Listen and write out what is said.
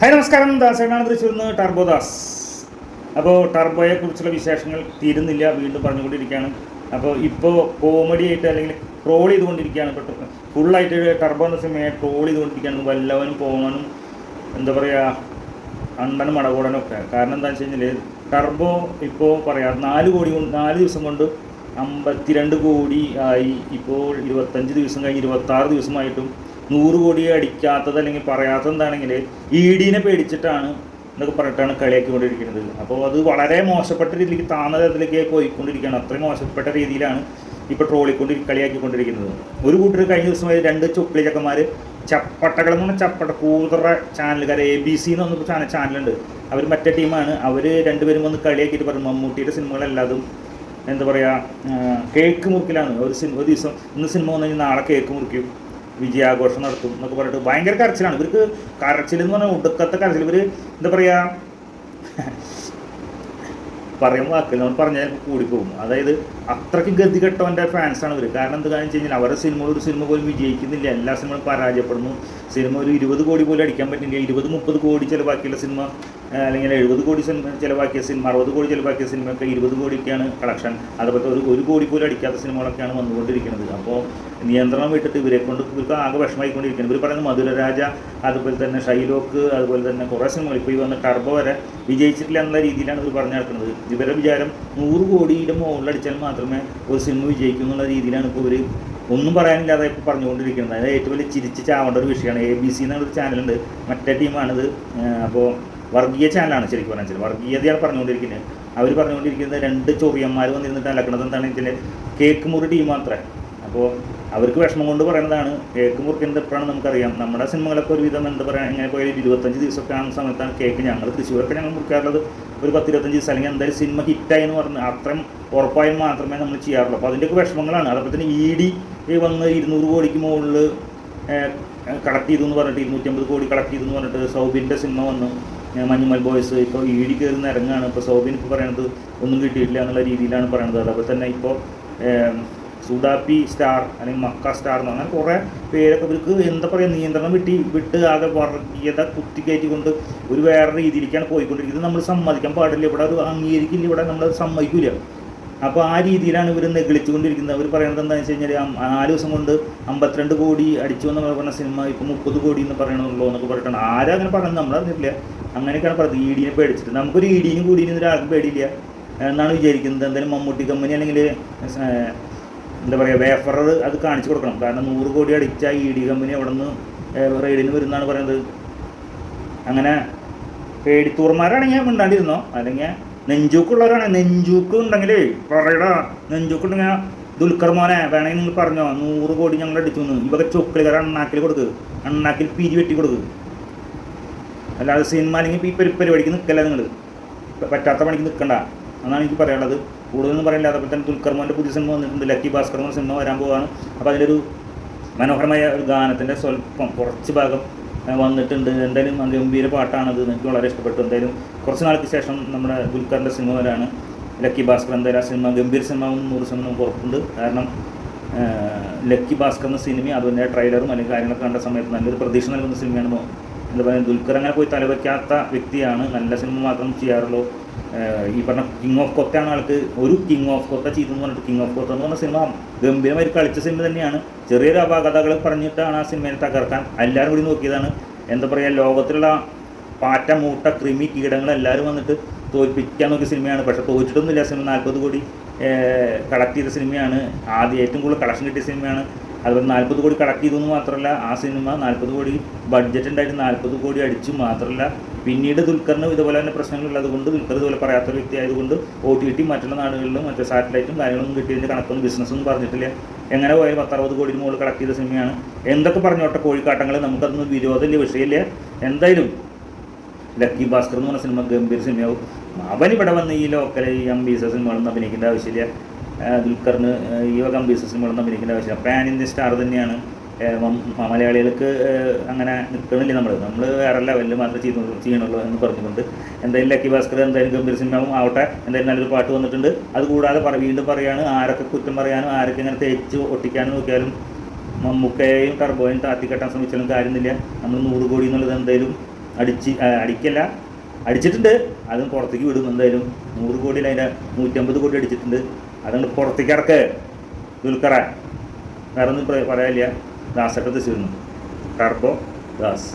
Hi നമസ്കാരം. ദാസേനാണ് തൃശ്ശൂർ നിന്ന് turbo Das. അപ്പോൾ ടർബോയെക്കുറിച്ചുള്ള വിശേഷങ്ങൾ തീരുന്നില്ല. വീണ്ടും പറഞ്ഞുകൊണ്ടിരിക്കുകയാണ്. അപ്പോൾ ഇപ്പോൾ കോമഡി ആയിട്ട് അല്ലെങ്കിൽ ട്രോൾ ചെയ്തുകൊണ്ടിരിക്കുകയാണ്. ഇപ്പോൾ ഫുള്ളായിട്ട് ടർബോ എന്ന സിനിമയെ ട്രോൾ ചെയ്തുകൊണ്ടിരിക്കുകയാണ്. വല്ലവനും പോകാനും എന്താ പറയുക അണ്ടനും മടകൂടനും ഒക്കെ. കാരണം എന്താണെന്ന് വെച്ച് കഴിഞ്ഞാൽ ടർബോ ഇപ്പോൾ പറയാം നാല് കോടി കൊണ്ട് നാല് ദിവസം കൊണ്ട് അമ്പത്തിരണ്ട് കോടി ആയി. ഇപ്പോൾ ഇരുപത്തഞ്ച് ദിവസം കഴിഞ്ഞ് ഇരുപത്താറ് ദിവസമായിട്ടും നൂറ് കോടി അടിക്കാത്തത് അല്ലെങ്കിൽ പറയാത്തത് എന്താണെങ്കിൽ ഇ ഡിനെ പേടിച്ചിട്ടാണ് എന്നൊക്കെ പറഞ്ഞിട്ടാണ് കളിയാക്കിക്കൊണ്ടിരിക്കുന്നത്. അപ്പോൾ അത് വളരെ മോശപ്പെട്ട രീതിയിലേക്ക് താന്ന തരത്തിലേക്ക് പോയിക്കൊണ്ടിരിക്കുകയാണ്. അത്രയും മോശപ്പെട്ട രീതിയിലാണ് ഇപ്പോൾ ട്രോളിക്കൊണ്ട് കളിയാക്കിക്കൊണ്ടിരിക്കുന്നത്. ഒരു കൂട്ടർ കഴിഞ്ഞ ദിവസമായി രണ്ട് ചുക്കളി ചക്കന്മാർ ചപ്പട്ടകൾ എന്ന് പറഞ്ഞാൽ ചപ്പട്ട കൂതറ ചാനലുകാർ എ ബി സി എന്ന് പറഞ്ഞ ചാനൽ ചാനലുണ്ട്. അവർ മറ്റേ ടീമാണ്. അവർ രണ്ടുപേരും വന്ന് കളിയാക്കിയിട്ട് പറഞ്ഞു മമ്മൂട്ടിയുടെ സിനിമകളെല്ലാതും എന്താ പറയുക കേക്ക് മുറിക്കലാണ്. ഒരു സിനിമ ഒരു ദിവസം ഇന്ന് സിനിമ വന്നു കഴിഞ്ഞാൽ നാളെ കേക്ക് മുറിക്കും. വിജയാഘോഷം നടത്തും എന്നൊക്കെ പറഞ്ഞിട്ട് ഭയങ്കര കരച്ചിലാണ്. ഇവർക്ക് കരച്ചിൽ എന്ന് പറഞ്ഞാൽ ഒടുക്കത്തെ കരച്ചിൽ ഇവർ എന്താ പറയുക പറയുന്ന വാക്കിൽ നമ്മൾ പറഞ്ഞാൽ കൂടിപ്പോകും. അതായത് അത്രയ്ക്ക് ഗതികെട്ടവന്റെ ഫാൻസാണ് ഇവർ കാരണം എന്താ കാര്യം വെച്ച് കഴിഞ്ഞാൽ അവരുടെ സിനിമ ഒരു സിനിമ പോലും വിജയിക്കുന്നില്ല. എല്ലാ സിനിമകളും പരാജയപ്പെടുന്നു. സിനിമ ഒരു ഇരുപത് കോടി പോലും അടിക്കാൻ പറ്റുന്നില്ല ഇരുപത് മുപ്പത് കോടി ചിലവാക്കിയുള്ള സിനിമ അല്ലെങ്കിൽ എഴുപത് കോടി സിനിമ ചിലവാക്കിയ സിനിമ അറുപത് കോടി ചിലവാക്കിയ സിനിമയൊക്കെ ഇരുപത് കോടിക്കാണ് കളക്ഷൻ. അതുപോലെ ഒരു ഒരു കോടി പോലും അടിക്കാത്ത സിനിമകളൊക്കെയാണ് വന്നുകൊണ്ടിരിക്കുന്നത്. അപ്പോൾ നിയന്ത്രണം വിട്ടിട്ട് ഇവരെ കൊണ്ട് ഇവർക്ക് ആകെ വിഷമായിക്കൊണ്ടിരിക്കുന്നത് ഇവർ പറയുന്നത് മധുരരാജ അതുപോലെ തന്നെ ഷൈലോക്ക് അതുപോലെ തന്നെ കുറേ സിനിമകൾ. ഇപ്പോൾ ഈ വന്ന ടർബോ വരെ വിജയിച്ചിട്ടില്ല എന്ന രീതിയിലാണ് ഇവർ പറഞ്ഞു നടക്കുന്നത്. ഇവരുടെ വിചാരം നൂറ് കോടിയുടെ മുകളിലടിച്ചാൽ മാത്രമേ ഒരു സിനിമ വിജയിക്കൂ എന്നുള്ള രീതിയിലാണ് ഇപ്പോൾ ഇവർ ഒന്നും പറയാനില്ലാതെ ഇപ്പോൾ പറഞ്ഞുകൊണ്ടിരിക്കുന്നത്. അതായത് ഏറ്റവും വലിയ ചിരിച്ച് ചാവേണ്ട ഒരു വിഷയമാണ് എ ബി സി എന്നുള്ളൊരു ചാനലുണ്ട്. മറ്റേ ടീമാണിത്. അപ്പോൾ വർഗീയ ചാനലാണ് ശരിക്കും പറഞ്ഞാൽ വർഗീയതയാണ് പറഞ്ഞുകൊണ്ടിരിക്കുന്നത്. അവർ പറഞ്ഞുകൊണ്ടിരിക്കുന്നത് രണ്ട് ചൊറിയന്മാർ വന്നിരുന്നിട്ട് അലക്കണത് എന്താണ് കേക്ക് മുറി ടീം മാത്രമേ അപ്പോൾ അവർക്ക് വിഷമം കൊണ്ട് പറയുന്നതാണ്. കേക്ക് മുറിക്കുന്നത് എപ്പോഴാണ് നമുക്കറിയാം. നമ്മുടെ സിനിമകളൊക്കെ ഒരുവിധം എന്താ പറയുക എങ്ങനെ പോയാലും ഇരുപത്തഞ്ച് ദിവസമൊക്കെ ആണ് സമയത്താണ് കേക്ക് ഞങ്ങൾ തൃശ്ശൂരൊക്കെ ഞങ്ങൾ മുറിക്കാറുള്ളത്. ഒരു പത്തിരുപത്തഞ്ച് ദിവസം അല്ലെങ്കിൽ എന്തായാലും സിനിമ ഹിറ്റായി എന്ന് പറഞ്ഞ് അത്രയും ഉറപ്പായും മാത്രമേ നമ്മൾ ചെയ്യാറുള്ളൂ. അപ്പോൾ അതിന്റെയൊക്കെ വിഷമങ്ങളാണ്. അതൊക്കെ തന്നെ ഇ ഡി വന്ന് ഇരുന്നൂറ് കോടിക്ക് മുകളിൽ കളക്ട് ചെയ്തു എന്ന് പറഞ്ഞിട്ട് ഇരുന്നൂറ്റമ്പത് കോടി കളക്ട് ചെയ്തു എന്ന് പറഞ്ഞിട്ട് സൗബിന്റെ സിനിമ വന്നു മഞ്ഞുമൽ ബോയ്സ്. ഇപ്പോൾ ഇ ഡി കയറുന്ന ഇറങ്ങാണ് ഇപ്പോൾ സൗബിൻ ഇപ്പോൾ പറയണത് ഒന്നും കിട്ടിയിട്ടില്ല എന്നുള്ള രീതിയിലാണ് പറയുന്നത് അതേപോലെ തന്നെ ഇപ്പോൾ സുഡാപ്പി സ്റ്റാർ അല്ലെങ്കിൽ മക്ക സ്റ്റാർ എന്ന് അങ്ങനെ കുറേ പേരൊക്കെ ഇവർക്ക് എന്താ പറയുക നിയന്ത്രണം വിട്ടി വിട്ട് ആകെ വർഗീയത കുത്തിക്കയറ്റിക്കൊണ്ട് ഒരു വേറെ രീതിയിലേക്കാണ് പോയിക്കൊണ്ടിരിക്കുന്നത്. നമ്മൾ സമ്മതിക്കാൻ പാടില്ല. ഇവിടെ അത് അംഗീകരിക്കില്ല. ഇവിടെ നമ്മൾ സമ്മതിക്കില്ല അപ്പോൾ ആ രീതിയിലാണ് ഇവർ നെഗളിച്ചുകൊണ്ടിരിക്കുന്നത്. അവർ പറയുന്നത് എന്താണെന്ന് വെച്ച് കഴിഞ്ഞാൽ നാല് ദിവസം കൊണ്ട് അമ്പത്തിരണ്ട് കോടി അടിച്ചു എന്ന് പറഞ്ഞ സിനിമ ഇപ്പോൾ മുപ്പത് കോടി എന്ന് പറയണമല്ലോ എന്നൊക്കെ പറഞ്ഞിട്ടാണ്. ആരും അങ്ങനെ പറയുന്നത്. നമ്മളറിഞ്ഞിട്ടില്ല അങ്ങനെയൊക്കെയാണ് പറയുന്നത്. ഇ ഡിനെ പേടിച്ചിട്ട്. നമുക്കൊരു ഇ ഡിനും കൂടിയും ഒരാൾക്കും പേടിയില്ല. എന്നാണ് വിചാരിക്കുന്നത്. എന്തായാലും മമ്മൂട്ടി കമ്പനി അല്ലെങ്കിൽ എന്താ പറയുക വേഫർ അത് കാണിച്ചു കൊടുക്കണം. കാരണം നൂറ് കോടി അടിച്ച ഇ ഡി കമ്പനി അവിടെ നിന്ന് റെയ്ഡിന് വരുന്നതാണ് പറയുന്നത്. അങ്ങനെ പേടിത്തൂർമാരാണെങ്കിൽ മിണ്ടാണ്ടിരുന്നോ? അല്ലെങ്കിൽ നെഞ്ചൂക്കുള്ളവരാണ്. നെഞ്ചൂക്ക് ഉണ്ടെങ്കിലേ പറയടാ നെഞ്ചൂക്ക് ഉണ്ടെങ്കിൽ ദുൽഖർ മോനെ വേണമെങ്കിൽ നിങ്ങൾ പറഞ്ഞോ നൂറ് കോടി ഞങ്ങൾ അടിച്ചു എന്ന് ഇവക്കെ ചൊക്കളിക്കാർ അണ്ണാക്കിൽ കൊടുക്ക്. അണ്ണാക്കിൽ പിരി വെട്ടി കൊടുക്ക്. അല്ലാതെ സിനിമ അല്ലെങ്കിൽ ഈ പരി പരിപാടിക്ക് നിൽക്കല്ല നിങ്ങൾ? പറ്റാത്ത പണിക്ക് നിൽക്കണ്ട എന്നാണ് എനിക്ക് പറയാനുള്ളത്. കൂടുതലൊന്നും പറയില്ല. അതേപോലെ തന്നെ ദുൽഖർമാന്റെ പുതിയ സിനിമ വന്നിട്ടുണ്ട്. ലക്കി ഭാസ്കർ സിനിമ വരാൻ പോവാണ്. അപ്പോൾ അതിലൊരു മനോഹരമായ ഒരു ഗാനത്തിന്റെ സ്വല്പം കുറച്ച് ഭാഗം വന്നിട്ടുണ്ട്. എന്തായാലും ഗംഭീര പാട്ടാണത് എനിക്ക് വളരെ ഇഷ്ടപ്പെട്ടു. എന്തായാലും കുറച്ച് നാൾക്ക് ശേഷം നമ്മുടെ ദുൽഖറിന്റെ സിനിമ വരാണ്. ലക്കി ഭാസ്കർ എന്തായാലും ആ സിനിമ ഗംഭീര സിനിമ നൂറ് ശതമാനം ഉറപ്പുണ്ട്. കാരണം ലക്കി ഭാസ്കർ എന്ന സിനിമയും അതിന്റെ ട്രെയിലറും അല്ലെങ്കിൽ കാര്യങ്ങളൊക്കെ കണ്ട സമയത്ത് നല്ലൊരു പ്രതീക്ഷ നൽകുന്ന സിനിമയാണ് എന്താ പറയുക ദുൽഖർ അങ്ങനെ പോയി തലവയ്ക്കാത്ത വ്യക്തിയാണ്. നല്ല സിനിമ മാത്രം ചെയ്യാറുള്ളൂ. ഈ പറഞ്ഞ കിങ് ഓഫ് കൊത്തയാണ് ആൾക്ക് ഒരു കിങ് ഓഫ് കൊത്ത ചെയ്തെന്ന് പറഞ്ഞിട്ട് കിങ് ഓഫ് കൊത്ത എന്ന് പറഞ്ഞ സിനിമ ഗംഭീരമായി കളിച്ച സിനിമ തന്നെയാണ്. ചെറിയൊരു അപാകതകൾ പറഞ്ഞിട്ടാണ് ആ സിനിമയെ തകർക്കാൻ എല്ലാവരും കൂടി നോക്കിയതാണ്. എന്താ പറയുക ലോകത്തിലുള്ള പാറ്റ മൂട്ട കൃമി കീടങ്ങൾ എല്ലാവരും വന്നിട്ട് തോൽപ്പിക്കാൻ നോക്കിയ സിനിമയാണ്. പക്ഷേ തോറ്റിട്ടൊന്നുമില്ല. സിനിമ നാൽപ്പത് കോടി കളക്ട് ചെയ്ത സിനിമയാണ്. ആദ്യം ഏറ്റവും കൂടുതൽ കളക്ഷൻ കിട്ടിയ സിനിമയാണ്. അതുപോലെ നാൽപ്പത് കോടി കളക്ട് ചെയ്തു എന്ന് മാത്രമല്ല ആ സിനിമ നാൽപ്പത് കോടി ബഡ്ജറ്റ് ഉണ്ടായിട്ട് നാൽപ്പത് കോടി അടിച്ചു മാത്രമല്ല പിന്നീട് ദുൽഖറിന് ഇതുപോലെ തന്നെ പ്രശ്നങ്ങളുള്ളത് കൊണ്ട് ദുൽഖർ ഇതുപോലെ പറയാത്തൊരു വ്യക്തി ആയതുകൊണ്ട് ഒ ടി ടി മറ്റുള്ള നാടുകളിലും മറ്റേ സാറ്റലൈറ്റും കാര്യങ്ങളും കിട്ടിയതിന്റെ കണക്കൊന്നും ബിസിനസ്സൊന്നും പറഞ്ഞിട്ടില്ല. എങ്ങനെ പോയാലും പത്തറുപത് കോടി മുകളിൽ കളക്ട് ചെയ്ത സിനിമയാണ്. എന്തൊക്കെ പറഞ്ഞോട്ടെ കോഴിക്കാട്ടങ്ങൾ നമുക്കതൊന്നും വിരോധമില്ല വിഷയമില്ല. എന്തായാലും ലക്കി ഭാസ്കർ എന്ന് പറഞ്ഞ സിനിമ ഗംഭീർ സിനിമയാവും. അവൻ ഇവിടെ വന്ന് ഈ ലോക്കൽ ഈ എം ബി സിനിമകളൊന്നും അഭിനയിക്കേണ്ട ആവശ്യമില്ല. ദുൽഖറിന് ഈ വക അംബീസ സിനിമകളൊന്നും അഭിനയിക്കേണ്ട ആവശ്യമില്ല. പാൻ ഇന്ത്യൻ സ്റ്റാർ തന്നെയാണ് മലയാളികൾക്ക് അങ്ങനെ നിൽക്കണില്ല നമ്മൾ നമ്മൾ വേറെ ലെവലിൽ മാത്രമേ ചെയ്യുന്നു ചെയ്യണുള്ളൂ എന്ന് പറഞ്ഞുകൊണ്ട്. എന്തായാലും ലക്കി ഭാസ്കർ എന്തായാലും ഗംഭീർ സിനിമ ആവട്ടെ. എന്തായാലും നല്ലൊരു പാട്ട് വന്നിട്ടുണ്ട്. അതുകൂടാതെ പറ വീണ്ടും പറയാണ് ആരൊക്കെ കുറ്റം പറയാനും ആരൊക്കെ ഇങ്ങനെ തേച്ച് ഒട്ടിക്കാനും നോക്കിയാലും മമ്മൂക്കയെയും ടർബോയും താത്തിക്കെട്ടാൻ ശ്രമിച്ചാലും കാര്യമില്ല. നമ്മൾ നൂറ് കോടി എന്നുള്ളത് എന്തായാലും അടിച്ച് അടിക്കല്ല. അടിച്ചിട്ടുണ്ട്. അതും പുറത്തേക്ക് വിടും എന്തായാലും. നൂറ് കോടിയിൽ അതിന്റെ നൂറ്റമ്പത് കോടി അടിച്ചിട്ടുണ്ട്. അതുകൊണ്ട് പുറത്തേക്ക് ഇറക്ക്. ദുൽഖറെ വേറെ ഒന്നും പറയാനില്ല. ദാസൊക്കെ തൃശ്ശൂരിൽ ടർബോ ദാസ്.